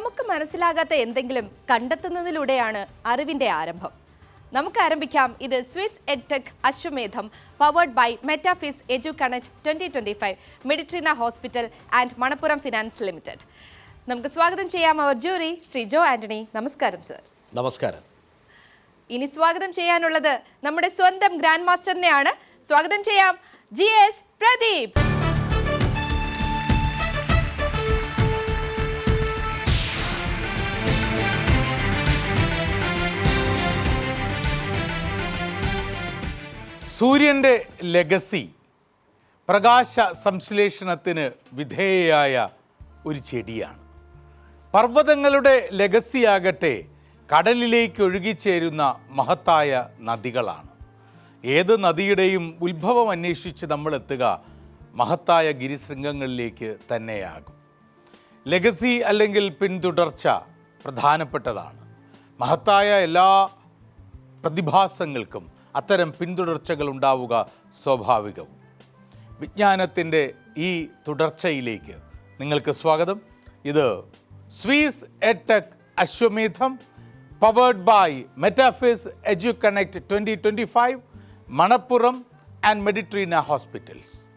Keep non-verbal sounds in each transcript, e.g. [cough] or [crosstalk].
നമുക്ക് മനസ്സിലാകാത്ത എന്തെങ്കിലും കണ്ടെത്തുന്നതിലൂടെയാണ് അറിവിന്റെ ആരംഭം. നമുക്ക് ആരംഭിക്കാം. ഇത് Swiss edtech Ashwamedham powered by Metaphys Edu Connect twenty twenty five Meditrina hospital and Manappuram finance limited നമുക്ക് സ്വാഗതം ചെയ്യാം അവർ ജൂറി ശ്രീ ജോ ആന്റണി. നമസ്കാരം സർ നമസ്കാരം. ഇനി സ്വാഗതം ചെയ്യാനുള്ളത് നമ്മുടെ സ്വന്തം ഗ്രാൻഡ് മാസ്റ്ററിനെയാണ് സ്വാഗതം ചെയ്യാം. G S Pradeep. സൂര്യന്റെ ലെഗസി പ്രകാശ സംശ്ലേഷണത്തിന് വിധേയയായ ഒരു ചെടിയാണ്. പർവതങ്ങളുടെ ലെഗസിയാകട്ടെ കടലിലേക്ക് ഒഴുകിച്ചേരുന്ന മഹത്തായ നദികളാണ്. ഏത് നദിയുടെയും ഉത്ഭവം അന്വേഷിച്ച് നമ്മൾ എത്തുക മഹത്തായ ഗിരിശൃംഗങ്ങളിലേക്ക് തന്നെയാകും. ലെഗസി അല്ലെങ്കിൽ പിന്തുടർച്ച പ്രധാനപ്പെട്ടതാണ്. മഹത്തായ എല്ലാ പ്രതിഭാസങ്ങൾക്കും അത്തരം പിന്തുടർച്ചകൾ ഉണ്ടാവുക സ്വാഭാവികവും. വിജ്ഞാനത്തിന്റെ ഈ തുടർച്ചയിലേക്ക് നിങ്ങൾക്ക് സ്വാഗതം. ഇത് Swiss edtech Ashwamedham powered by Metaphys Edu Connect twenty twenty five Manappuram and Meditrina hospitals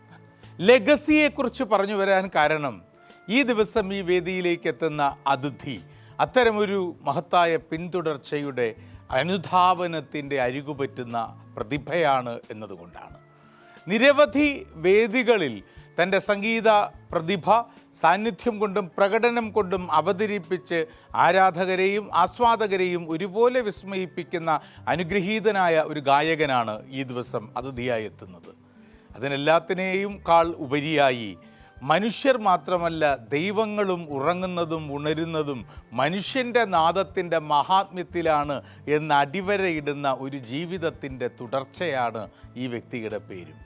ലെഗസിയെക്കുറിച്ച് പറഞ്ഞു വരാൻ കാരണം ഈ ദിവസം ഈ വേദിയിലേക്ക് എത്തുന്ന അതിഥി. അത്തരമൊരു മഹത്തായ പിന്തുടർച്ചയുടെ അനുധാവനത്തിന്റെ അരികുപറ്റുന്ന പ്രതിഭയാണ് എന്നതുകൊണ്ടാണ്. നിരവധി വേദികളിൽ തന്റെ സംഗീത പ്രതിഭ സാന്നിധ്യം കൊണ്ടും പ്രകടനം കൊണ്ടും അവതരിപ്പിച്ച് ആരാധകരെയും ആസ്വാദകരെയും ഒരുപോലെ വിസ്മയിപ്പിക്കുന്ന അനുഗ്രഹീതനായ ഒരു ഗായകനാണ് ഈ ദിവസം അതിഥിയായി എത്തുന്നത്. അതിനെല്ലാത്തിനെയും കാൾ ഉപരിയായി മനുഷ്യർ മാത്രമല്ല ദൈവങ്ങളും ഉറങ്ങുന്നതും ഉണരുന്നതും മനുഷ്യന്റെ നാദത്തിന്റെ മഹാത്മ്യത്തിലാണ് എന്ന് അടിവരയിടുന്ന ഒരു ജീവിതത്തിന്റെ തുടർച്ചയാണ് ഈ വ്യക്തിയുടെ പേരും.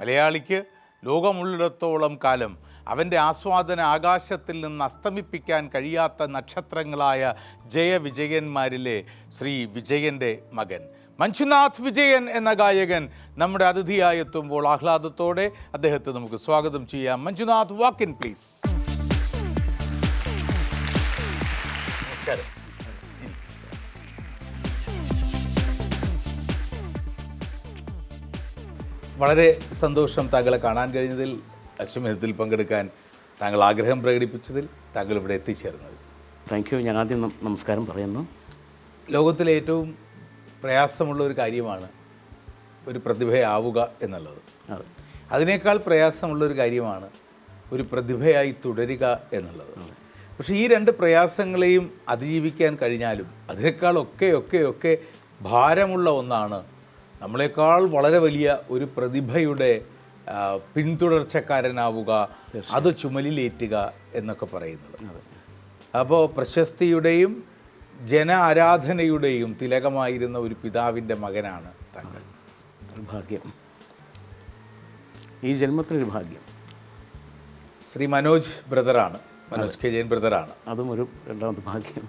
മലയാളിക്ക് ലോകമുള്ളിടത്തോളം കാലം അവന്റെ ആസ്വാദന ആകാശത്തിൽ നിന്ന് അസ്തമിപ്പിക്കാൻ കഴിയാത്ത നക്ഷത്രങ്ങളായ ജയവിജയന്മാരിലെ ശ്രീ വിജയന്റെ മകൻ. മഞ്ജുനാഥ് വിജയൻ എന്ന ഗായകൻ നമ്മുടെ അതിഥിയായി എത്തുമ്പോൾ ആഹ്ലാദത്തോടെ അദ്ദേഹത്തെ നമുക്ക് സ്വാഗതം ചെയ്യാം. മഞ്ജുനാഥ് ഇൻ പ്ലീസ് നമസ്കാരം. വളരെ സന്തോഷം താങ്കളെ കാണാൻ കഴിഞ്ഞതിൽ അശ്വമേധത്തിൽ പങ്കെടുക്കാൻ താങ്കൾ ആഗ്രഹം പ്രകടിപ്പിച്ചതിൽ താങ്കൾ ഇവിടെ എത്തിച്ചേർന്നത്. താങ്ക് യു ഞാൻ ആദ്യം നമസ്കാരം പറയുന്നു. ലോകത്തിലെ ഏറ്റവും പ്രയാസമുള്ള ഒരു കാര്യമാണ് ഒരു പ്രതിഭയാവുക എന്നുള്ളത്. അതിനേക്കാൾ പ്രയാസമുള്ള ഒരു കാര്യമാണ് ഒരു പ്രതിഭയായി തുടരുക എന്നുള്ളത്. പക്ഷേ ഈ രണ്ട് പ്രയാസങ്ങളെയും അതിജീവിക്കാൻ കഴിഞ്ഞാലും അതിനേക്കാൾ ഒക്കെ ഒക്കെ ഒക്കെ ഭാരമുള്ള ഒന്നാണ് നമ്മളെക്കാൾ വളരെ വലിയ ഒരു പ്രതിഭയുടെ പിന്തുടർച്ചക്കാരനാവുക അത് ചുമലിലേറ്റുക എന്നൊക്കെ പറയുന്നത്. അപ്പോൾ പ്രശസ്തിയുടെയും ജന ആരാധനയുടെയും തിലകമായിരുന്ന ഒരു പിതാവിന്റെ മകനാണ് താങ്കൾ ഭാഗ്യം. ഈ ജന്മത്തിനൊരു ഭാഗ്യം. ശ്രീ മനോജ് ബ്രദറാണ്. മനോജ് കെ ജയൻ ബ്രദറാണ്. അതും ഒരു രണ്ടാമത്തെ ഭാഗ്യം.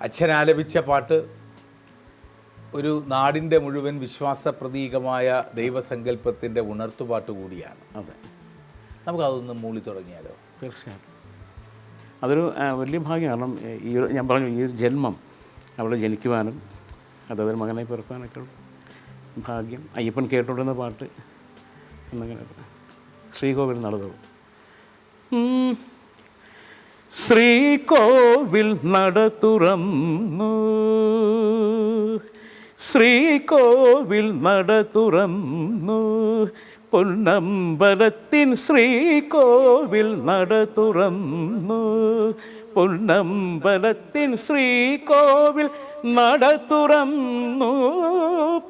അച്ഛൻ ആലപിച്ച പാട്ട് ഒരു നാടിന്റെ മുഴുവൻ വിശ്വാസ പ്രതീകമായ ദൈവസങ്കല്പത്തിന്റെ ഉണർത്തുപാട്ട് കൂടിയാണ്. അതെ. നമുക്കതൊന്ന് മൂളി തുടങ്ങിയാലോ? തീർച്ചയായിട്ടും. അതൊരു വലിയ ഭാഗ്യം. കാരണം ഈ ഞാൻ പറഞ്ഞു ഈ ഒരു ജന്മം അവിടെ ജനിക്കുവാനും അതൊരു മകനെ പിറക്കാനൊക്കെ ഭാഗ്യം. അയ്യപ്പൻ കേട്ടോണ്ടിരുന്ന പാട്ട് എന്നങ്ങനെ ശ്രീകോവിൽ നടന്നത് ശ്രീകോവിൽ നട ശ്രീകോവിൽ നട തുറന്നു. പൊന്നമ്പലത്തിൻ ശ്രീകോവിൽ നട തുറന്നു. പൊന്നമ്പലത്തിൻ ശ്രീകോവിൽ നട തുറന്നു.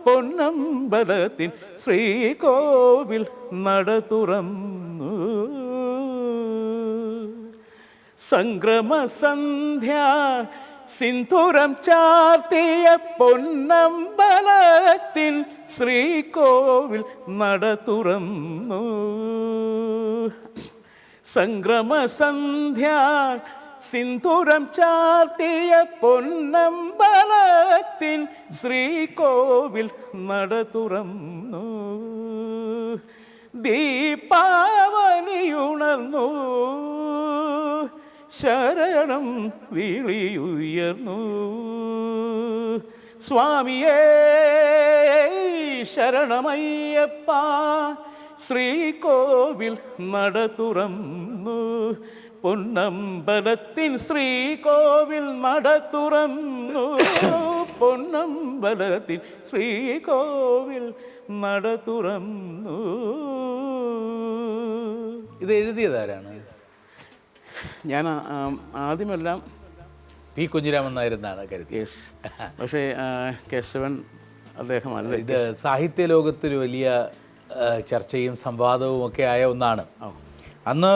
പൊന്നമ്പലത്തിൻ ശ്രീകോവിൽ നട തുറന്നു. സംക്രമസന്ധ്യ സിന്ദൂരം ചാർത്തിയ പൊന്നമ്പലത്തിൻ ശ്രീകോവിൽ നട തുറന്നു. സംക്രമസന്ധ്യ സിന്ധുരം ചാർത്തിയ പൊന്നമ്പലത്തിൻ ശ്രീകോവിൽ നട തുറന്നു. ദീപാവനിയുണർന്നു ശരണം വിളിയുയർന്നു. സ്വാമിയേ ശരണമയ്യപ്പ ശ്രീകോവിൽ നട തുറന്നു. പൊന്നമ്പലത്തിൻ ശ്രീകോവിൽ നട തുറന്നു. പൊന്നമ്പലത്തിൻ ശ്രീകോവിൽ നട തുറന്നു. ഇത് എഴുതിയതാരാണ് ഞാൻ ആദ്യമെല്ലാം പി കുഞ്ഞിരാമൻ നായരെന്നാണ് കരുതി യെസ് പക്ഷേ കേശവൻ അദ്ദേഹം അല്ല ഇത് സാഹിത്യ ലോകത്തിൽ വലിയ ചർച്ചയും സംവാദവും ഒക്കെ ആയ ഒന്നാണ്. അന്ന്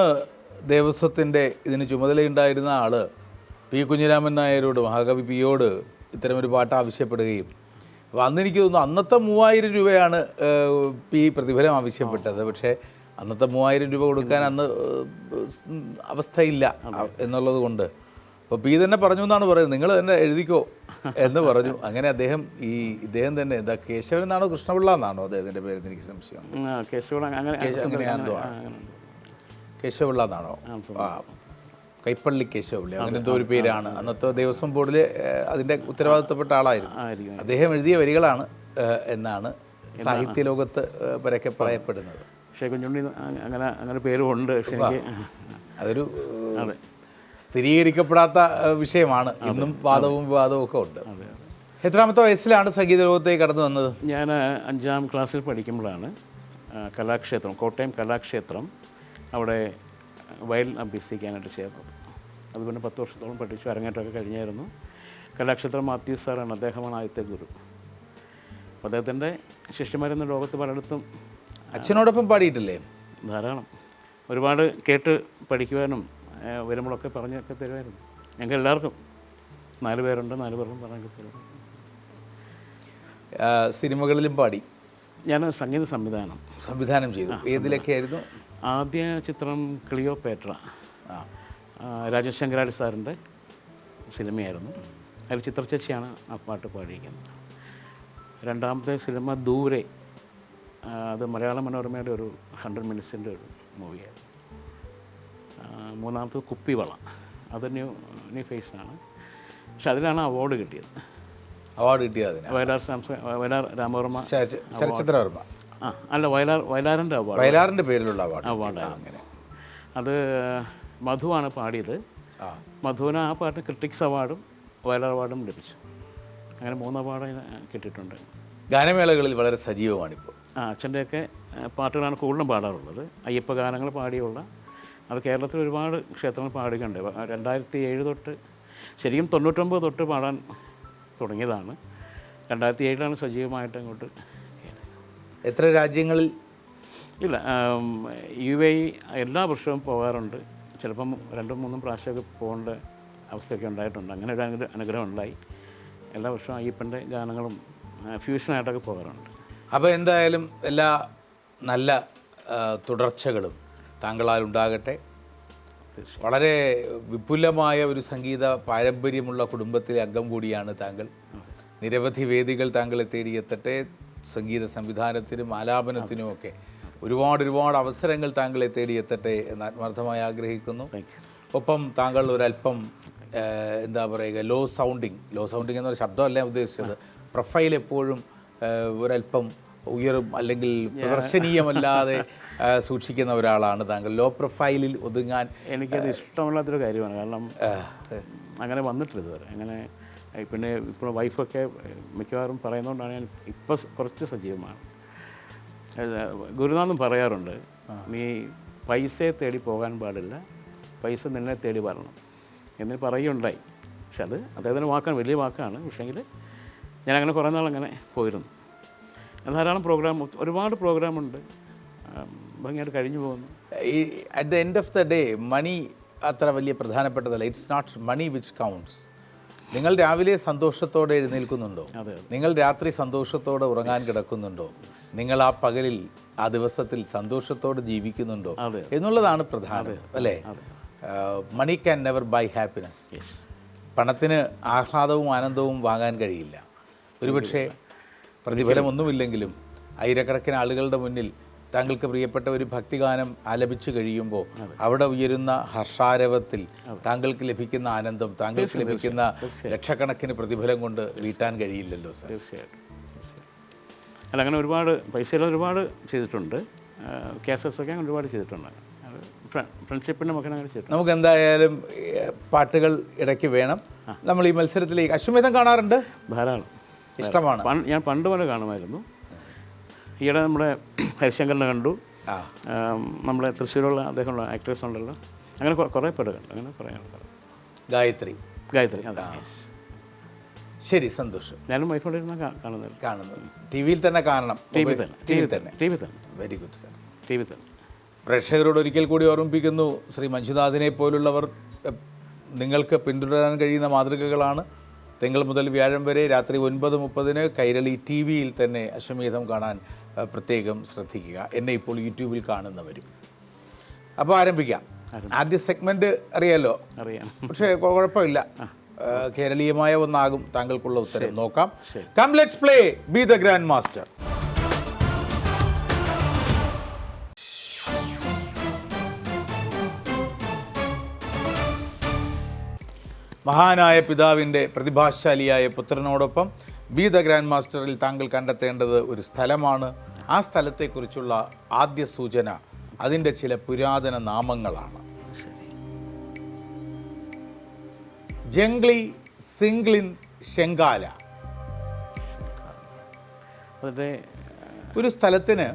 ദേവസ്വത്തിന്റെ ഇതിന് ചുമതലയുണ്ടായിരുന്ന ആൾ പി കുഞ്ഞിരാമൻ നായരോട് മഹാകവി പിയോട് ഇത്തരമൊരു പാട്ട് ആവശ്യപ്പെടുകയും. അപ്പോൾ അന്ന് എനിക്ക് തോന്നുന്നു അന്നത്തെ മൂവായിരം രൂപയാണ് പി പ്രതിഫലം ആവശ്യപ്പെട്ടത്. പക്ഷേ അന്നത്തെ മൂവായിരം രൂപ കൊടുക്കാൻ അന്ന് അവസ്ഥയില്ല എന്നുള്ളത് കൊണ്ട്. അപ്പോൾ പി തന്നെ പറഞ്ഞു എന്നാണ് പറയുന്നത്. നിങ്ങൾ തന്നെ എഴുതിക്കോ എന്ന് പറഞ്ഞു. അങ്ങനെ അദ്ദേഹം ഈ ഇദ്ദേഹം തന്നെ എന്താ കേശവൻ എന്നാണോ കൃഷ്ണപിള്ള എന്നാണോ അദ്ദേഹത്തിന്റെ പേര് എനിക്ക് സംശയം. കേശവപിള്ള എന്നാണോ? ആ കൈപ്പള്ളി കേശവപിള്ളി. അങ്ങനെ എന്തോ ഒരു പേരാണ്. അന്നത്തെ ദേവസ്വം ബോർഡിൽ അതിന്റെ ഉത്തരവാദിത്തപ്പെട്ട ആളായിരുന്നു. അദ്ദേഹം എഴുതിയ വരികളാണ് എന്നാണ് സാഹിത്യ ലോകത്ത് ഏഹ്, പരക്കെ പറയപ്പെടുന്നത്. പക്ഷേ കുഞ്ഞുണ്ണി അങ്ങനെ അങ്ങനെ പേരുമുണ്ട്. പക്ഷേ എനിക്ക് അതൊരു സ്ഥിരീകരിക്കപ്പെടാത്ത വിഷയമാണ്. ഇന്നും വാദവും വിവാദവും ഒക്കെ ഉണ്ട്. എത്രാമത്തെ വയസ്സിലാണ് സംഗീത ലോകത്തേക്ക് കടന്നു വന്നത്? ഞാൻ അഞ്ചാം ക്ലാസ്സിൽ പഠിക്കുമ്പോഴാണ് കലാക്ഷേത്രം കോട്ടയം കലാക്ഷേത്രം അവിടെ വയലിൻ അഭ്യസിക്കാനായിട്ട് ചേർന്നത്. അത് പിന്നെ പത്ത് വർഷത്തോളം പഠിച്ചു അരങ്ങേറ്റമൊക്കെ കഴിഞ്ഞായിരുന്നു. കലാക്ഷേത്രം മാത്യു സാറാണ് അദ്ദേഹമാണ് ആദ്യത്തെ ഗുരു. അദ്ദേഹത്തിന്റെ ശിഷ്യന്മാരെന്ന ലോകത്ത് പലയിടത്തും അച്ഛനോടൊപ്പം പാടിയിട്ടില്ലേ? ധാരാളം. ഒരുപാട് കേട്ട് പഠിക്കുവാനും വരുമ്പോഴൊക്കെ പറഞ്ഞൊക്കെ തരുമായിരുന്നു. ഞങ്ങൾക്ക് എല്ലാവർക്കും നാല് പേരുണ്ട് നാല് പേർക്കും പറഞ്ഞൊക്കെ തരും സിനിമകളിലും പാടി. ഞാൻ സംഗീത സംവിധാനം. സംവിധാനം ചെയ്തു. ഏതിലൊക്കെ ആയിരുന്നു? ആദ്യ ചിത്രം ക്ലിയോ പേട്ര രാജേഷ് ശങ്കരാടി സാറിന്റെ സിനിമയായിരുന്നു. അതിൽ ചിത്രചേച്ചിയാണ് ആ പാട്ട് പാടിയിരിക്കുന്നത്. രണ്ടാമത്തെ സിനിമ ദൂരെ. അത് മലയാള മനോരമയുടെ ഒരു ഹൺഡ്രഡ് മിനിറ്റ്സിന്റെ ഒരു മൂവിയായിരുന്നു. മൂന്നാമത്തത് കുപ്പിവള. അത് ന്യൂ ന്യൂ ഫേസാണ് പക്ഷെ അതിനാണ് അവാർഡ് കിട്ടിയത്. അവാർഡ് കിട്ടിയത് വയലാർ സാംസ വയലാർ രാമവർമ്മ ശരച- ശരചന്ദ്രവർമ്മ ആ അല്ല വയലാർ വയലാറിന്റെ അവാർഡ് വയലാറിന്റെ പേരിലുള്ള അവാർഡ് അവാർഡായിരുന്നു അത് മധുവാണ് പാടിയത്. മധുവിന് ആ പാട്ട് ക്രിട്ടിക്സ് അവാർഡും വയലാർ അവാർഡും ലഭിച്ചു. അങ്ങനെ മൂന്ന് അവാർഡ് കിട്ടിയിട്ടുണ്ട്. ഗാനമേളകളിൽ വളരെ സജീവമാണിപ്പോൾ. ആ അച്ഛന്റെയൊക്കെ പാട്ടുകളാണ് കൂടുതലും പാടാറുള്ളത്. അയ്യപ്പ ഗാനങ്ങൾ പാടിയുള്ള അത് കേരളത്തിൽ ഒരുപാട് ക്ഷേത്രങ്ങൾ പാടുകയുണ്ട് രണ്ടായിരത്തി ഏഴ് തൊട്ട് ശരിക്കും തൊണ്ണൂറ്റൊമ്പത് തൊട്ട് പാടാൻ തുടങ്ങിയതാണ്. രണ്ടായിരത്തി ഏഴിലാണ് സജീവമായിട്ട് അങ്ങോട്ട് എത്ര രാജ്യങ്ങളിൽ? ഇല്ല യു എ എല്ലാ വർഷവും പോകാറുണ്ട്. ചിലപ്പം രണ്ടും മൂന്നും പ്രാവശ്യമൊക്കെ പോകേണ്ട അവസ്ഥയൊക്കെ ഉണ്ടായിട്ടുണ്ട്. അങ്ങനെ ഒരു അനുഗ്ര- അനുഗ്രഹം ഉണ്ടായി. എല്ലാ വർഷവും അയ്യപ്പന്റെ ഗാനങ്ങളും ഫ്യൂഷനായിട്ടൊക്കെ പോകാറുണ്ട്. അപ്പോൾ എന്തായാലും എല്ലാ നല്ല തുടർച്ചകളും താങ്കളാൽ ഉണ്ടാകട്ടെ. വളരെ വിപുലമായ ഒരു സംഗീത പാരമ്പര്യമുള്ള കുടുംബത്തിലെ അംഗം കൂടിയാണ് താങ്കൾ. നിരവധി വേദികൾ താങ്കളെ തേടിയെത്തട്ടെ സംഗീത സംവിധാനത്തിനും ആലാപനത്തിനും ഒക്കെ ഒരുപാട് ഒരുപാട് അവസരങ്ങൾ താങ്കളെ തേടിയെത്തട്ടെ എന്ന് ആത്മാർത്ഥമായി ആഗ്രഹിക്കുന്നു. ഒപ്പം താങ്കൾ ഒരല്പം എന്താ പറയുക ലോ സൗണ്ടിങ് ലോ സൗണ്ടിങ് എന്നൊരു ശബ്ദമല്ല ഉദ്ദേശിച്ചത്. പ്രൊഫൈൽ എപ്പോഴും ഒരല്പം ഉയരും അല്ലെങ്കിൽ പ്രദർശനീയമല്ലാതെ സൂക്ഷിക്കുന്ന ഒരാളാണ് താങ്കൾ. ലോ പ്രൊഫൈലിൽ ഒതുങ്ങാൻ എനിക്കത് ഇഷ്ടമല്ലാത്തൊരു കാര്യമാണ്. കാരണം അങ്ങനെ വന്നിട്ടില്ല ഇതുവരെ. അങ്ങനെ പിന്നെ ഇപ്പോൾ വൈഫൊക്കെ മിക്കവാറും പറയുന്നതുകൊണ്ടാണ് ഞാൻ ഇപ്പോൾ കുറച്ച് സജീവമാണ്. ഗുരുനാഥൻ പറയാറുണ്ട് നീ പൈസയെ തേടി പോകാൻ പാടില്ല. പൈസ നിന്നെ തേടി വരണം. എന്ന് പറയുകയുണ്ടായി പക്ഷെ അത് അദ്ദേഹത്തിന്റെ വാക്കാണ് വലിയ വാക്കാണ്. പക്ഷേങ്കിൽ ഞാൻ അങ്ങനെ കുറേ നാൾ അങ്ങനെ പോയിരുന്നു. ധാരാളം പ്രോഗ്രാം ഒരുപാട് പ്രോഗ്രാമുണ്ട് ഭംഗിയായിട്ട് കഴിഞ്ഞു പോകുന്നു. ഈ at the end of the day money അത്ര വലിയ പ്രധാനപ്പെട്ടതല്ല. It's not money which counts നിങ്ങൾ രാവിലെ സന്തോഷത്തോടെ എഴുന്നേൽക്കുന്നുണ്ടോ? നിങ്ങൾ രാത്രി സന്തോഷത്തോടെ ഉറങ്ങാൻ കിടക്കുന്നുണ്ടോ? നിങ്ങൾ ആ പകലിൽ ആ ദിവസത്തിൽ സന്തോഷത്തോടെ ജീവിക്കുന്നുണ്ടോ? എന്നുള്ളതാണ് പ്രധാനം അല്ലേ? Money can never buy happiness പണത്തിന് ആഹ്ലാദവും ആനന്ദവും വാങ്ങാൻ കഴിയില്ല. ഒരുപക്ഷെ പ്രതിഫലമൊന്നുമില്ലെങ്കിലും ആയിരക്കണക്കിന് ആളുകളുടെ മുന്നിൽ താങ്കൾക്ക് പ്രിയപ്പെട്ട ഒരു ഭക്തിഗാനം ആലപിച്ചു കഴിയുമ്പോൾ അവിടെ ഉയരുന്ന ഹർഷാരവത്തിൽ താങ്കൾക്ക് ലഭിക്കുന്ന ആനന്ദം താങ്കൾക്ക് ലഭിക്കുന്ന ലക്ഷക്കണക്കിന് പ്രതിഫലം കൊണ്ട് വീട്ടാൻ കഴിയില്ലല്ലോ സാർ. തീർച്ചയായിട്ടും അല്ല അങ്ങനെ ഒരുപാട് പൈസയിൽ ഒരുപാട് ചെയ്തിട്ടുണ്ട്. കേസസ് ഒക്കെ അങ്ങനെ ഒരുപാട് ചെയ്തിട്ടുണ്ട്. ഫ്രണ്ട്ഷിപ്പിന്റെ മകൻ അങ്ങനെ ചെയ്തിട്ടുണ്ട്. നമുക്ക് എന്തായാലും പാട്ടുകൾ ഇടയ്ക്ക് വേണം. നമ്മൾ ഈ മത്സരത്തിലേക്ക് അശ്വമേധം കാണാറുണ്ട്? ധാരാളം. ഇഷ്ടമാണ്. ഞാൻ പണ്ട് പോലെ കാണുമായിരുന്നു. ഈയിടെ നമ്മുടെ ഹരിശങ്കറിനെ കണ്ടു. നമ്മുടെ തൃശ്ശൂരുള്ള അദ്ദേഹമുള്ള ആക്ട്രസ് ഉണ്ടല്ലോ. അങ്ങനെ കുറേ പേര് കണ്ടു. അങ്ങനെ കുറേ ആൾക്കാർ ഗായത്രി. ഗായത്രി അതെ. ശരി സന്തോഷം. ഞാനും വൈഫോടെ ഇരുന്ന കാണുന്നത്. കാണുന്നത്. ടി വിയിൽ തന്നെ കാണണം. ടി വി തന്നെ. ടി വി തന്നെ. ടി വി തന്നെ. Very good sir T V തന്നെ. പ്രേക്ഷകരോട് ഒരിക്കൽ കൂടി ഓർമ്മിപ്പിക്കുന്നു ശ്രീ മഞ്ജുനാഥിനെ പോലുള്ളവർ നിങ്ങൾക്ക് പിന്തുടരാൻ കഴിയുന്ന മാതൃകകളാണ് തിങ്കൾ മുതൽ വ്യാഴം വരെ രാത്രി ഒൻപത് മുപ്പതിന് കൈരളി ടി വിയിൽ തന്നെ അശ്വമേധം കാണാൻ പ്രത്യേകം ശ്രദ്ധിക്കുക. എന്നെ ഇപ്പോൾ യൂട്യൂബിൽ കാണുന്നവരും. അപ്പോൾ ആരംഭിക്കാം. ആദ്യ സെഗ്മെന്റ് അറിയാലോ? അറിയാം. പക്ഷേ കുഴപ്പമില്ല. കേരളീയമായ ഒന്നാകും താങ്കൾക്കുള്ള ഉത്തരം. നോക്കാം. Come let's play be the grand master മഹാനായ പിതാവിന്റെ പ്രതിഭാശാലിയായ പുത്രനോടൊപ്പം ബി ദ ഗ്രാൻഡ് മാസ്റ്ററിൽ താങ്കൾ കണ്ടെത്തേണ്ടത് ഒരു സ്ഥലമാണ്. ആ സ്ഥലത്തെക്കുറിച്ചുള്ള ആദ്യ സൂചന അതിന്റെ ചില പുരാതന നാമങ്ങളാണ്. ജംഗ്ലി സിംഗ്ലിൻ ഷെങ്കാല. ഒരു സ്ഥലത്തിന്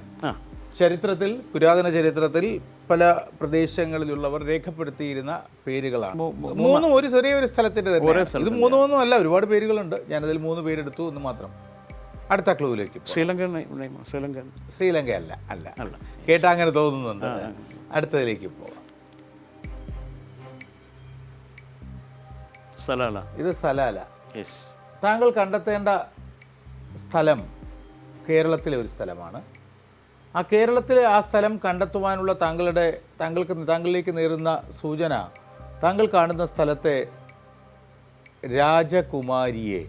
ചരിത്രത്തിൽ പുരാതന ചരിത്രത്തിൽ പല പ്രദേശങ്ങളിലുള്ളവർ രേഖപ്പെടുത്തിയിരുന്ന പേരുകളാണ്. മൂന്നും ഒരു ചെറിയ ഒരു സ്ഥലത്തിന്റെ തന്നെ ഇത് മൂന്നും ഒന്നും അല്ല ഒരുപാട് പേരുകളുണ്ട്. ഞാനതിൽ മൂന്ന് പേരെടുത്തു എന്ന് മാത്രം. അടുത്ത ക്ലൂവിലേക്ക് ശ്രീലങ്ക ശ്രീലങ്കൻ ശ്രീലങ്കൻ. ശ്രീലങ്ക അല്ല. അല്ല. കേട്ടാ അങ്ങനെ തോന്നുന്നുണ്ട് അടുത്തതിലേക്ക് പോവാം. സലാല. ഇത് സലാല. താങ്കൾ കണ്ടെത്തേണ്ട സ്ഥലം കേരളത്തിലെ ഒരു സ്ഥലമാണ്. ആ കേരളത്തിലെ ആ സ്ഥലം കണ്ടെത്തുവാനുള്ള താങ്കളുടെ താങ്കൾക്ക് താങ്കളിലേക്ക് നേരുന്ന സൂചന താങ്കൾ കാണുന്ന സ്ഥലത്തെ രാജകുമാരിയെ.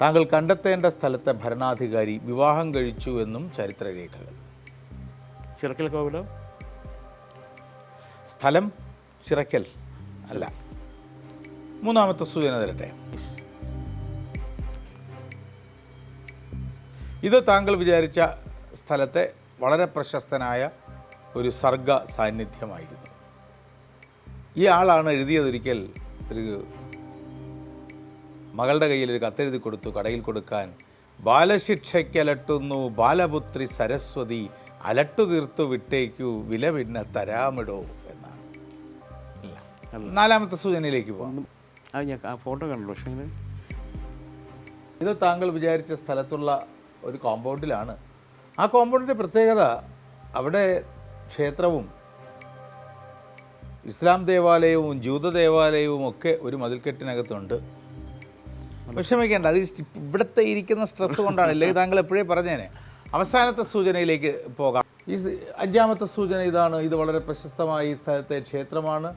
താങ്കൾ കണ്ടെത്തേണ്ട സ്ഥലത്തെ ഭരണാധികാരി വിവാഹം കഴിച്ചു എന്നും ചരിത്രരേഖകൾ. ചിറക്കൽ കോവിലോ? സ്ഥലം ചിറക്കൽ അല്ല. മൂന്നാമത്തെ സൂചന തരട്ടെ. ഇത് താങ്കൾ വിചാരിച്ച സ്ഥലത്തെ വളരെ പ്രശസ്തനായ ഒരു സർഗ സാന്നിധ്യമായിരുന്നു. ഈ ആളാണ് എഴുതിയതൊരിക്കൽ ഒരു മകളുടെ കയ്യിൽ ഒരു കത്തെഴുതി കൊടുത്തു കടയിൽ കൊടുക്കാൻ. ബാലശിക്ഷയ്ക്കലട്ടുന്നു ബാലപുത്രി സരസ്വതി അലട്ടു തീർത്തു വിട്ടേക്കു വില പിന്നെ തരാമിടോ എന്നാണ്. നാലാമത്തെ സൂചനയിലേക്ക് പോകാം അത് ഞാൻ ആ ഫോട്ടോ കണ്ടു പക്ഷേ ഇത് താങ്കൾ വിചാരിച്ച സ്ഥലത്തുള്ള ഒരു കോമ്പൗണ്ടിലാണ്. ആ കോമ്പൗണ്ടിന്റെ പ്രത്യേകത അവിടെ ക്ഷേത്രവും ഇസ്ലാം ദേവാലയവും ജൂത ദേവാലയവും ഒക്കെ ഒരു മതിൽക്കെട്ടിനകത്തുണ്ട്. വിഷമിക്കേണ്ട അത് ഇവിടുത്തെ ഇരിക്കുന്ന സ്ട്രെസ് കൊണ്ടാണ്. ഇല്ലെങ്കിൽ താങ്കൾ എപ്പോഴേ പറഞ്ഞേനെ? അവസാനത്തെ സൂചനയിലേക്ക് പോകാം. ഈ അഞ്ചാമത്തെ സൂചന ഇതാണ്. ഇത് വളരെ പ്രശസ്തമായ ഈ സ്ഥലത്തെ ക്ഷേത്രമാണ്.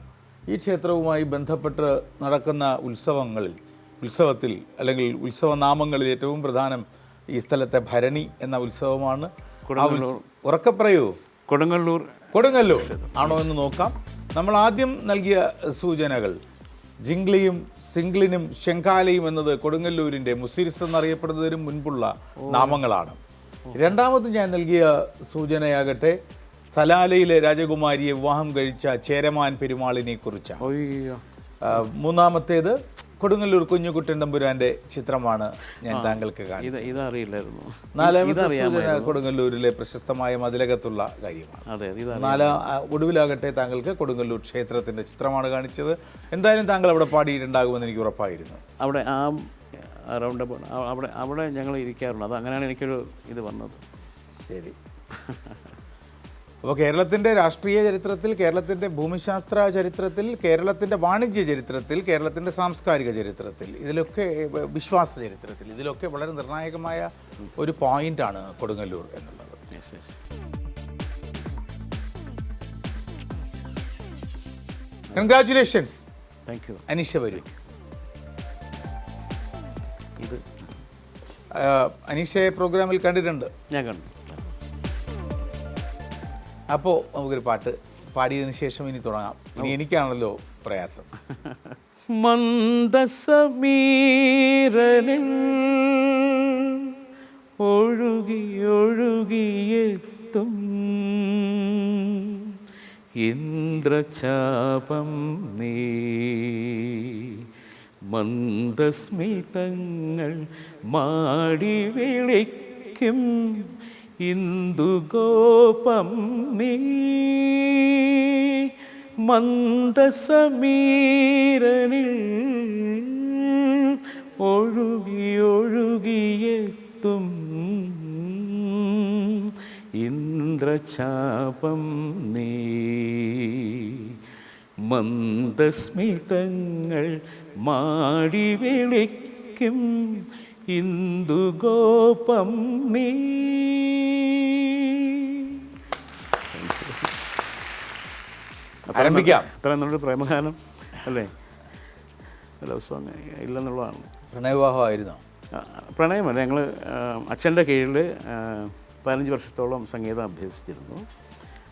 ഈ ക്ഷേത്രവുമായി ബന്ധപ്പെട്ട് നടക്കുന്ന ഉത്സവങ്ങളിൽ ഉത്സവത്തിൽ അല്ലെങ്കിൽ ഉത്സവനാമങ്ങളിൽ ഏറ്റവും പ്രധാനം ഈ സ്ഥലത്തെ ഭരണി എന്ന ഉത്സവമാണ്. ഉറക്കപ്പറയോ ഉറക്കെ പറയൂ കൊടുങ്ങല്ലൂർ. കൊടുങ്ങല്ലൂർ. ആണോ എന്ന് നോക്കാം. നമ്മൾ ആദ്യം നൽകിയ സൂചനകൾ. ജിംഗ്ലിയും സിംഗ്ലിനും ശെങ്കാലയും എന്നത് കൊടുങ്ങല്ലൂരിന്റെ മുസ്ലിസ് എന്നറിയപ്പെടുന്നതിന് മുൻപുള്ള നാമങ്ങളാണ്. രണ്ടാമത് ഞാൻ നൽകിയ സൂചനയാകട്ടെ സലാലയിലെ രാജകുമാരിയെ വിവാഹം കഴിച്ച ചേരമാൻ പെരുമാളിനെ കുറിച്ചാണ് മൂന്നാമത്തേത് കൊടുങ്ങല്ലൂർ കുഞ്ഞുകുട്ടൻ തമ്പുരാന്റെ ചിത്രമാണ് ഞാൻ താങ്കൾക്ക് കാണിച്ചത്. കൊടുങ്ങല്ലൂരിലെ പ്രശസ്തമായ മതിലകത്തുള്ള കാര്യമാണ്. നാലാം ഒടുവിലാകട്ടെ താങ്കൾക്ക് കൊടുങ്ങല്ലൂർ ക്ഷേത്രത്തിന്റെ ചിത്രമാണ് കാണിച്ചത്. എന്തായാലും താങ്കൾ അവിടെ പാടിയിട്ടുണ്ടാകുമെന്ന് എനിക്ക് ഉറപ്പായിരുന്നു. അവിടെ ആ റൗണ്ട് അവിടെ അവിടെ ഞങ്ങൾ ഇരിക്കാറുണ്ട്. അത് അങ്ങനെയാണ് എനിക്കൊരു ഇത് വന്നത്. ശരി. [laughs] അപ്പോൾ കേരളത്തിന്റെ രാഷ്ട്രീയ ചരിത്രത്തിൽ കേരളത്തിന്റെ ഭൂമിശാസ്ത്ര ചരിത്രത്തിൽ കേരളത്തിന്റെ വാണിജ്യ ചരിത്രത്തിൽ കേരളത്തിന്റെ സാംസ്കാരിക ചരിത്രത്തിൽ ഇതിലൊക്കെ വിശ്വാസ ചരിത്രത്തിൽ ഇതിലൊക്കെ വളരെ നിർണായകമായ ഒരു പോയിന്റാണ് കൊടുങ്ങല്ലൂർ എന്നുള്ളത്. Congratulations congratulations thank you Aneesha വരൂ. ഇത്. അനീഷയെ പ്രോഗ്രാമിൽ കണ്ടിട്ടുണ്ട്. ഞാൻ കണ്ടു. അപ്പോൾ നമുക്കൊരു പാട്ട് പാടിയതിന് ശേഷം ഇനി തുടങ്ങാം. ഇനി എനിക്കാണല്ലോ പ്രയാസം. [laughs] മന്ദസമീരനിൽ ഒഴുകി ഒഴുകിയെത്തും ഇന്ദ്രചാപം നീ. മന്ദസ്മിതങ്ങൾ മാടി വിളിക്കും ഇന്ദുഗോപം നീ മന്ദസമീരനിൽ ഒഴുകി ഒഴുകിയെത്തും. ഇന്ദ്രചാപം നീ മന്ദസ്മിതങ്ങൾ മാടി വിളിക്കും. ഇന്ദുഗോപം നീ. ആരംഭിക്കാം. ഇത്ര നമ്മുടെ പ്രേമഗാനം അല്ലേ? ലവ് സോങ് ഇല്ലെന്നുള്ളതാണ്. പ്രണയവിവാഹമായിരുന്നോ? പ്രണയമല്ല. ഞങ്ങൾ അച്ഛന്റെ കീഴിൽ പതിനഞ്ച് വർഷത്തോളം സംഗീതം അഭ്യസിച്ചിരുന്നു.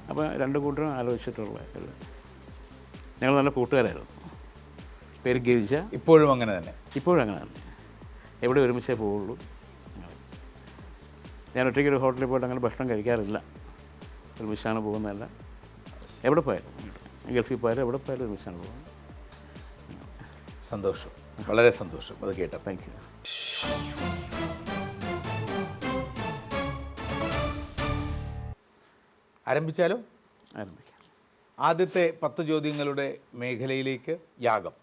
അപ്പോൾ രണ്ട് കൂട്ടരും ആലോചിച്ചിട്ടുള്ള ഞങ്ങൾ നല്ല കൂട്ടുകാരായിരുന്നു. പേര് ഗിരിജ. ഇപ്പോഴും അങ്ങനെ തന്നെ. ഇപ്പോഴും അങ്ങനെ തന്നെ. എവിടെ ഒരുമിച്ചേ പോവുള്ളൂ. ഞാൻ ഒറ്റയ്ക്ക് ഒരു ഹോട്ടലിൽ പോയിട്ട് അങ്ങനെ ഭക്ഷണം കഴിക്കാറില്ല. ഒരുമിച്ചാണ് പോകുന്നതല്ല. എവിടെ പോയാലും ഗൾഫിൽ പോയാലും എവിടെ പോയാലും ഒരുമിച്ചാണ് പോകുന്നത്. സന്തോഷം. വളരെ സന്തോഷം. അത് കേട്ടോ. താങ്ക് യു ആരംഭിച്ചാലോ? ആരംഭിക്കാം. ആദ്യത്തെ പത്ത് ചോദ്യങ്ങളുടെ മേഖലയിലേക്ക് യാഗം.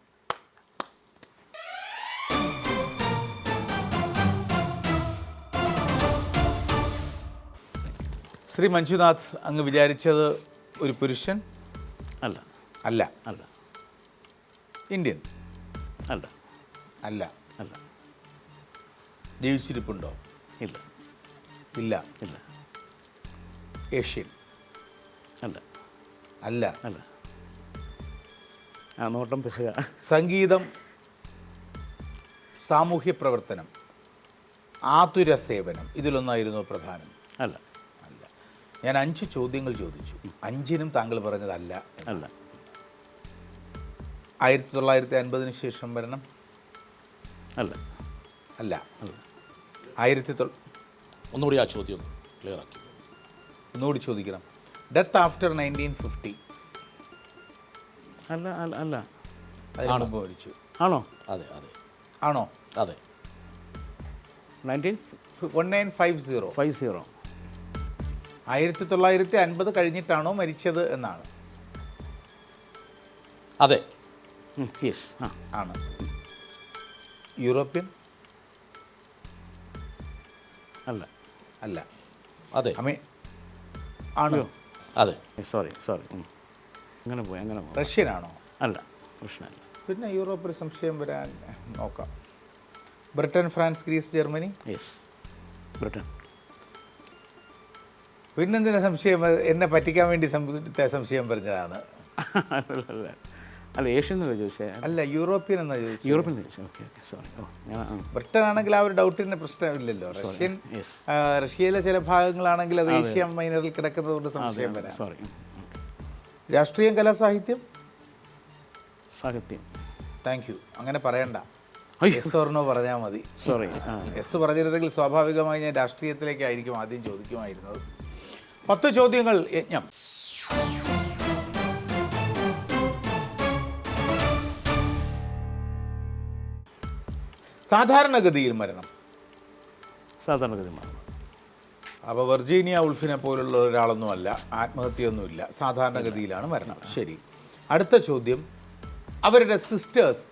ശ്രീ മഞ്ജുനാഥ് അങ്ങ് വിചാരിച്ചത് ഒരു പുരുഷൻ? അല്ല. അല്ല. അല്ല. ഇന്ത്യൻ? അല്ല. അല്ല. അല്ല. ജീവിച്ചിരിപ്പുണ്ടോ? ഇല്ല. ഇല്ല. ഇല്ല. ഏഷ്യൻ? അല്ല. അല്ല. അല്ല. ആ നോട്ടം പിശക. സംഗീതം സാമൂഹ്യ പ്രവർത്തനം ആതുര സേവനം ഇതിലൊന്നായിരുന്നു പ്രധാനം. അല്ല അല്ല. ഞാൻ അഞ്ച് ചോദ്യങ്ങൾ ചോദിച്ചു. അഞ്ചിനും താങ്കൾ പറഞ്ഞതല്ല അല്ല. ആയിരത്തി തൊള്ളായിരത്തി അൻപതിന് ശേഷം വരണം. അല്ല. അല്ല. ആയിരത്തി തൊ ഒന്നുകൂടി ആ ചോദ്യം ക്ലിയർ ആക്കി. ഒന്നുകൂടി ചോദിക്കണം. ഡെത്ത് ആഫ്റ്റർ നയന്റീൻ ഫിഫ്റ്റി അല്ല അല്ല അല്ല. അതിന് മരിച്ചു ആണോ? അതെ അതെ. ആണോ? അതെ. Nineteen one nine five zero five zero ആയിരത്തി തൊള്ളായിരത്തി അൻപത് കഴിഞ്ഞിട്ടാണോ മരിച്ചത് എന്നാണ്. അതെ. യെസ് ആണ്. യൂറോപ്യൻ? അല്ല. അല്ല. അതെ. അമേ ആണ്? അതെ. സോറി സോറി അങ്ങനെ പോയി അങ്ങനെ പോയി. റഷ്യൻ ആണോ അല്ല പ്രശ്നമല്ല. പിന്നെ യൂറോപ്പിൽ സംശയം വരാൻ നോക്കാം. Britain France Greece Germany? Yes Britain. പിന്നെന്തിനാ സംശയം? എന്നെ പറ്റിക്കാൻ വേണ്ടി സംശയം പറഞ്ഞതാണ്. അല്ല ഏഷ്യൻ എന്നല്ല ചോദിച്ചേ? അല്ല യൂറോപ്യൻ എന്നാ ചോദിച്ചത് European okay okay sorry Britain ആണെങ്കിൽ ആ. ഒരു ഡൗട്ടിന് പ്രശ്നമില്ലല്ലോ റഷ്യൻ റഷ്യയിലെ ചില ഭാഗങ്ങളാണെങ്കിൽ അത് ഏഷ്യ മൈനറിൽ കിടക്കുന്നതുകൊണ്ട് സംശയം വരാം. സോറി രാഷ്ട്രീയം കലാസാഹിത്യം? സാഹിത്യം. താങ്ക് യു അങ്ങനെ പറയണ്ട. എസ് ഓർണോ പറഞ്ഞാൽ മതി. സോറി എസ് പറഞ്ഞിരുന്നെങ്കിൽ സ്വാഭാവികമായി ഞാൻ രാഷ്ട്രീയത്തിലേക്കായിരിക്കും ആദ്യം ചോദിക്കുമായിരുന്നത്. പത്ത് ചോദ്യങ്ങൾ യജ്ഞം. സാധാരണഗതിയിൽ മരണം. സാധാരണഗതി മരണം. അപ്പോൾ വെർജീനിയ ഉൾഫിനെ പോലുള്ള ഒരാളൊന്നും അല്ല ആത്മഹത്യയൊന്നുമില്ല സാധാരണഗതിയിലാണ് മരണം. ശരി. അടുത്ത ചോദ്യം അവരുടെ സിസ്റ്റേഴ്സ്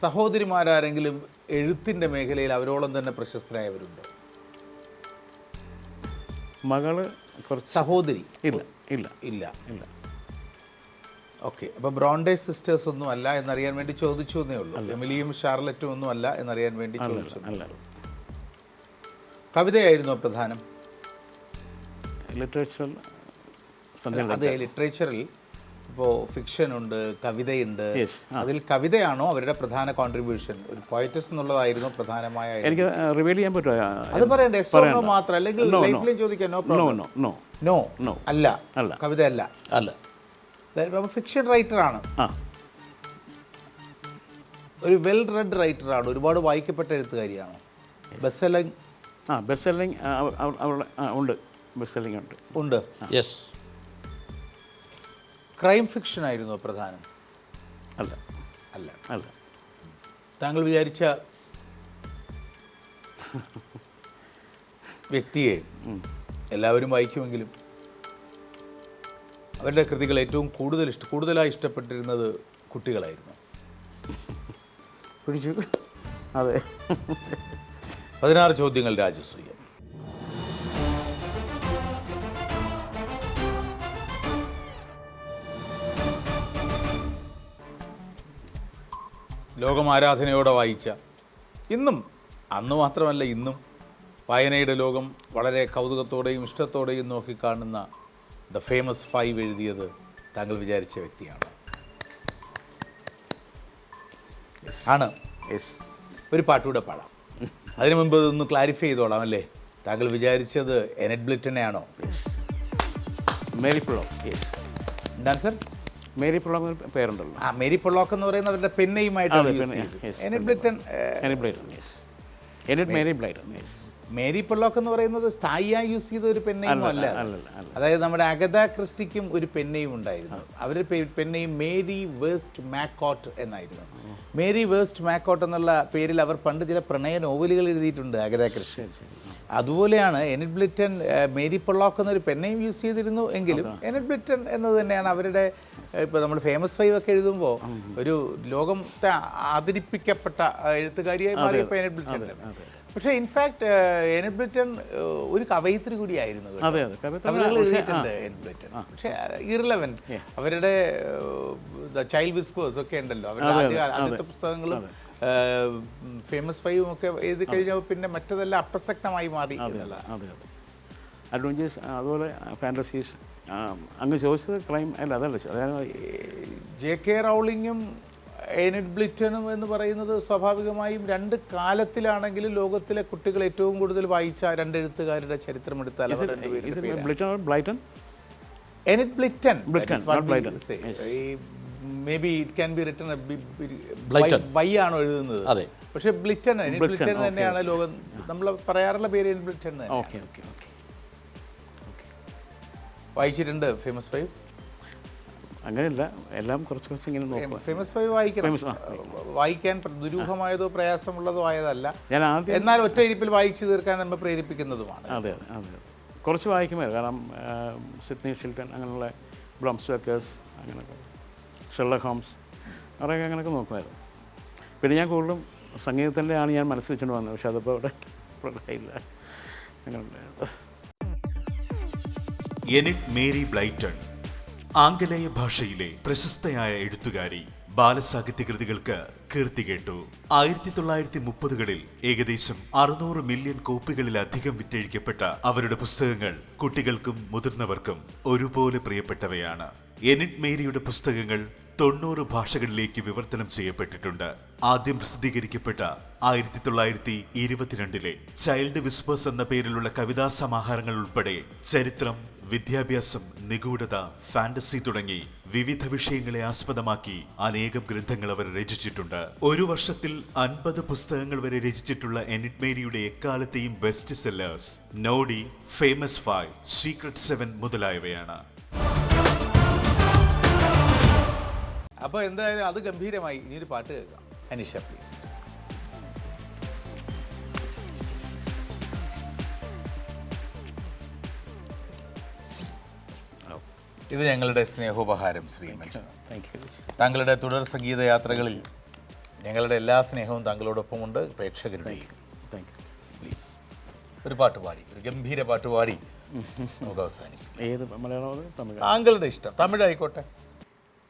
സഹോദരിമാരാരെങ്കിലും എഴുത്തിന്റെ മേഖലയിൽ അവരോളം തന്നെ പ്രശസ്തരായവരുണ്ട്? മകൾ സഹോദരി. ഇല്ല ഇല്ല. ഇല്ല. ഇല്ല. ഓക്കെ. അപ്പോൾ ബ്രോണ്ടേ സിസ്റ്റേഴ്സ് ഒന്നും അല്ല എന്നറിയാൻ വേണ്ടി ചോദിച്ചു എന്നേ ഉള്ളൂ. എമിലിയും ഷാർലറ്റും ഒന്നും അല്ല എന്നറിയാൻ വേണ്ടി ചോദിച്ചു കവിതയായിരുന്നു പ്രധാനം. ലിറ്ററേച്ചർ അതെ ലിറ്ററേച്ചറിൽ ഇപ്പോൾ ഫിക്ഷൻ ഉണ്ട് കവിതയുണ്ട്. അതിൽ കവിതയാണോ അവരുടെ പ്രധാന കോൺട്രിബ്യൂഷൻ ഒരു പോയറ്റസ് എന്നുള്ളതായിരുന്നു പ്രധാനമായ എനിക്ക് റിവീൽ ചെയ്യാൻ പറ്റുമോ? അത് പറയണ്ടേ മാത്രം അല്ലെങ്കിൽ No, no. ലൈഫിലും ചോദിക്കാം no no problem no no no. അല്ല? അല്ല. കവിത അല്ല. അല്ല ഫിക്ഷൻ റൈറ്റർ ആണ്. ഒരു വെൽ റെഡ് റൈറ്റർ ആണ്. ഒരുപാട് വായിക്കപ്പെട്ട എഴുത്തുകാരിയാണ്. ബെസ്റ്റ് സെല്ലിംഗ് ആ ബെസ്റ്റ് സെല്ലിംഗ് ഉണ്ട്. ബെസ്റ്റ് സെല്ലിംഗ് ഉണ്ട്. ഉണ്ട് യെസ് ക്രൈം ഫിക്ഷൻ ആയിരുന്നു പ്രധാനം. അല്ല. അല്ല. അല്ല. താങ്കൾ വിചാരിച്ച വ്യക്തിയെ എല്ലാവരും വായിക്കുമെങ്കിലും അവരുടെ കൃതികൾ ഏറ്റവും കൂടുതൽ ഇഷ്ട കൂടുതലായി ഇഷ്ടപ്പെട്ടിരുന്നത് കുട്ടികളായിരുന്നു. പിടിച്ചു. അതെ. പതിനാറ് ചോദ്യങ്ങൾ രാജസൂയം ലോകം ആരാധനയോടെ വായിച്ച. ഇന്നും അന്ന് മാത്രമല്ല ഇന്നും വായനയുടെ ലോകം വളരെ കൗതുകത്തോടെയും ഇഷ്ടത്തോടെയും നോക്കിക്കാണുന്ന ദ ഫേമസ് ഫൈവ് എഴുതിയത് താങ്കൾ വിചാരിച്ച വ്യക്തിയാണ്. ആണ്. യെസ് ഒരു പാട്ടുകൂടെ പാടാം. അതിനു മുമ്പ് ഒന്ന് ക്ലാരിഫൈ ചെയ്തോളാം അല്ലേ? താങ്കൾ വിചാരിച്ചത് എനഡ് ബ്ലിറ്റനെയാണോ മേരി യെസ് എന്താണ് സർ മേരി പൊള്ളോക്ക് പേരുണ്ടല്ലോ. ആ മേരി പൊള്ളോക്ക് എന്ന് പറയുന്നത് അവരുടെ Enid Mary Blyton Mary Pollock എന്ന് പറയുന്നത് സ്ഥായിയായി യൂസ് ചെയ്ത ഒരു പെണ്ണയും അല്ല അല്ല. അതായത് നമ്മുടെ അഗത ക്രിസ്റ്റിക്കും ഒരു പെണ്ണയും ഉണ്ടായിരുന്നു. അവരുടെ പെണ്ണയും മേരി വേസ്റ്റ് മാക്കോട്ട് എന്നായിരുന്നു. മേരി വേസ്റ്റ് മാക്കോട്ട് എന്നുള്ള പേരിൽ അവർ പണ്ട് ചില പ്രണയ നോവലുകൾ എഴുതിയിട്ടുണ്ട് അഗത ക്രിസ്റ്റി അതുപോലെയാണ് എനിറ്റ് ബ്ലിറ്റൻ മേരി പൊള്ളോക്ക് എന്നൊരു പെണ്ണയും യൂസ് ചെയ്തിരുന്നു എങ്കിലും എനിറ്റ് ബ്ലിറ്റൻ എന്നത് തന്നെയാണ് അവരുടെ ഇപ്പോൾ നമ്മൾ ഫേമസ് ഫൈവ് ഒക്കെ എഴുതുമ്പോൾ ഒരു ലോകത്തെ ആദരിപ്പിക്കപ്പെട്ട എഴുത്തുകാരിയായി മാറിയപ്പോൾ എനിറ്റ് ബ്ലിറ്റൻ പക്ഷേ ഇൻഫാക്ട് എനിറ്റ് ബ്ലിറ്റൻ ഒരു കവയിത്രി കൂടിയായിരുന്നു കവിതകൾ പക്ഷേ, എഴുതിയിട്ടുണ്ട് എനറ്റ് ബ്ലിറ്റൻ. പക്ഷേ ഇറലവൻ അവരുടെ ചൈൽഡ് വിസ്പേഴ്സ് ഒക്കെ ഉണ്ടല്ലോ. അവരുടെ ആദ്യ ആദ്യത്തെ പുസ്തകങ്ങളും ഫേമസ് ഫൈവും ഒക്കെ എഴുതി കഴിഞ്ഞാൽ പിന്നെ മറ്റതെല്ലാം അപ്രസക്തമായി മാറി എന്നുള്ള. അതെ അതെ അഡ്വഞ്ചേഴ്സ് അതുപോലെ ഫാന്റസീസ് അങ്ങ് ചോദിച്ചത് ക്രൈം അല്ല അതല്ല അതായത് ജെ കെ റൗളിങ്ങും എനിഡ് ബ്ലിറ്റനും എന്ന് പറയുന്നത് സ്വാഭാവികമായും രണ്ട് കാലത്തിലാണെങ്കിലും ലോകത്തിലെ കുട്ടികൾ ഏറ്റവും കൂടുതൽ വായിച്ച രണ്ട് എഴുത്തുകാരുടെ ചരിത്രം എടുത്താൽ ബ്ലിറ്റൻ we Blyton. ഈ Maybe it can be written a വൈ ആണോ എഴുതുന്നത്? അതെ. പക്ഷേ ബ്ലിറ്റൺ ബ്ലിറ്റൺ തന്നെയാണ് ലോകം നമ്മൾ പറയാറുള്ള പേര് ബ്ലിറ്റൺ തന്നെ ഓക്കെ ഓക്കെ ഓക്കെ വായിച്ചിട്ടുണ്ട് ഫേമസ് ഫൈവ് അങ്ങനെയല്ല. എല്ലാം കുറച്ച് കുറച്ച് ഇങ്ങനെ നോക്കുക. ഫേമസ് ഫൈവ് വായിക്കണം. വായിക്കാൻ ദുരൂഹമായതോ പ്രയാസമുള്ളതോ ആയതല്ല. ഞാൻ ആദ്യം എന്നാൽ ഒറ്റ ഇരിപ്പിൽ വായിച്ചു തീർക്കാൻ നമ്മൾ പ്രേരിപ്പിക്കുന്നതുമാണ്. അതെ അതെ. കുറച്ച് വായിക്കുമായിരുന്നു. കാരണം സിഡ്നി ഷിൽട്ടൺ അങ്ങനെയുള്ള ബ്ലംസ് വെക്കേഴ്സ് അങ്ങനെയൊക്കെ. ഷെർലക് ഹോംസ് അവരൊക്കെ അങ്ങനെയൊക്കെ നോക്കുമായിരുന്നു. പിന്നെ ഞാൻ കൂടുതലും സംഗീതത്തിന്റെ ആണ് ഞാൻ മനസ്സിൽ വെച്ചുകൊണ്ട് വന്നത്. പക്ഷെ അതിപ്പോൾ അവിടെ ഇല്ല അങ്ങനെ മേരി ബ്ലൈറ്റൺ ആംഗലേയ ഭാഷയിലെ പ്രശസ്തയായ എഴുത്തുകാരി ബാലസാഹിത്യ കൃതികൾക്ക് കീർത്തി കേട്ടു. ആയിരത്തി തൊള്ളായിരത്തി മുപ്പതുകളിൽ ഏകദേശം അറുന്നൂറ് മില്യൺ കോപ്പികളിലധികം വിറ്റഴിക്കപ്പെട്ട അവരുടെ പുസ്തകങ്ങൾ കുട്ടികൾക്കും മുതിർന്നവർക്കും ഒരുപോലെ പ്രിയപ്പെട്ടവയാണ്. എനിറ്റ് മേരിയുടെ പുസ്തകങ്ങൾ തൊണ്ണൂറ് ഭാഷകളിലേക്ക് വിവർത്തനം ചെയ്യപ്പെട്ടിട്ടുണ്ട്. ആദ്യം പ്രസിദ്ധീകരിക്കപ്പെട്ട ആയിരത്തി തൊള്ളായിരത്തി ഇരുപത്തിരണ്ടിലെ ചൈൽഡ് വിസ്പേഴ്സ് എന്ന പേരിലുള്ള കവിതാ സമാഹാരങ്ങൾ ഉൾപ്പെടെ ചരിത്രം വിദ്യാഭ്യാസം നിഗൂഢത ഫാന്റസി തുടങ്ങി വിവിധ വിഷയങ്ങളെ ആസ്പദമാക്കി അനേകം ഗ്രന്ഥങ്ങൾ അവർ രചിച്ചിട്ടുണ്ട്. ഒരു വർഷത്തിൽ അൻപത് പുസ്തകങ്ങൾ വരെ രചിച്ചിട്ടുള്ള എനിഡ്മേരിയുടെ എക്കാലത്തെയും best sellers Noddy Famous Five Secret Seven മുതലായവയാണ്. അപ്പോൾ എന്തായാലും അത് ഗംഭീരമായി. ഇനിയൊരു പാട്ട് കേൾക്കാം. അനിഷ പ്ലീസ് ഇത് ഞങ്ങളുടെ സ്നേഹോപഹാരം ശ്രീ താങ്കളുടെ തുടർ സംഗീത യാത്രകളിൽ ഞങ്ങളുടെ എല്ലാ സ്നേഹവും താങ്കളോടൊപ്പമുണ്ട് പ്രേക്ഷകരുടെയും പ്ലീസ് ഒരു പാട്ട് പാടി ഒരു ഗംഭീര പാട്ട് പാടി നമുക്ക് അവസാനിക്കും ഏത് മലയാളം താങ്കളുടെ ഇഷ്ടം. തമിഴായിക്കോട്ടെ.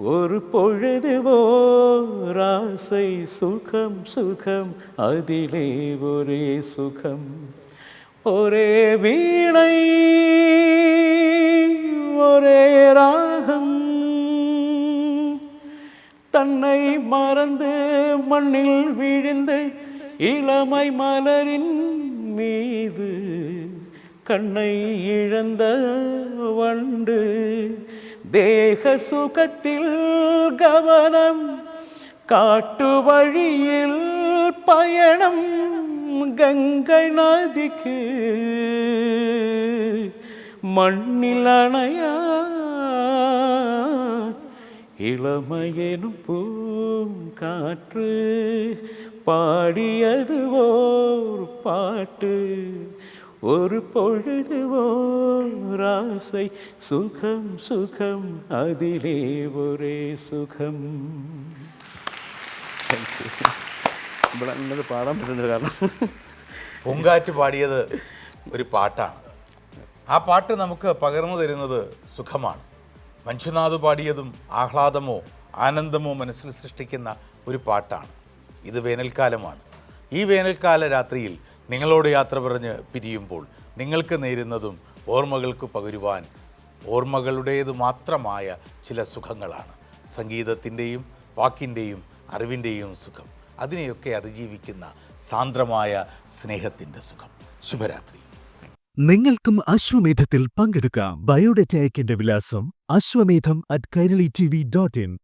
ஒரு பொழுது ஓராசை சுகம் சுகம். அதிலே ஒரே சுகம். ஒரே வீணை ஒரே ராகம். தன்னை மறந்து மண்ணில் விழுந்து இளமை மலரின் மீது கண்ணை இழந்த வண்டு தேக சுகத்தில் கவனம் காட்டு வழியில் பயணம் கங்கை நதிக்கு மண்ணில் அணையா இளமையெனும் பூங்காற்று பாடியது ஓர் பாட்டு. ஒரு பொழுது ஓர் ஆசை சுகம் சுகம் அதிலே ஒரே സുഖം ഇവിടെ ഇന്നത് പാടാൻ പറ്റുന്നില്ല കാരണം പൂങ്കാറ്റ് പാടിയത് ഒരു പാട്ടാണ് ആ പാട്ട് നമുക്ക് പകർന്നു തരുന്നത് സുഖമാണ് മഞ്ജുനാഥ് പാടിയതും ആഹ്ലാദമോ ആനന്ദമോ മനസ്സിൽ സൃഷ്ടിക്കുന്ന ഒരു പാട്ടാണ് ഇത് വേനൽക്കാലമാണ് ഈ വേനൽക്കാല രാത്രിയിൽ നിങ്ങളോട് യാത്ര പറഞ്ഞ് പിരിയുമ്പോൾ നിങ്ങൾക്ക് നേരുന്നതും ഓർമ്മകൾക്ക് പകരുവാൻ ഓർമ്മകളുടേത് മാത്രമായ ചില സുഖങ്ങളാണ്. സംഗീതത്തിന്റെയും വാക്കിന്റെയും അറിവിന്റെയും സുഖം. അതിനെയൊക്കെ അതിജീവിക്കുന്ന സാന്ദ്രമായ സ്നേഹത്തിന്റെ സുഖം. ശുഭരാത്രി. നിങ്ങൾക്കും അശ്വമേധത്തിൽ പങ്കെടുക്കാം. ബയോഡേറ്റ അയക്കേണ്ട വിലാസം Ashwamedham at Kairali T V dot in.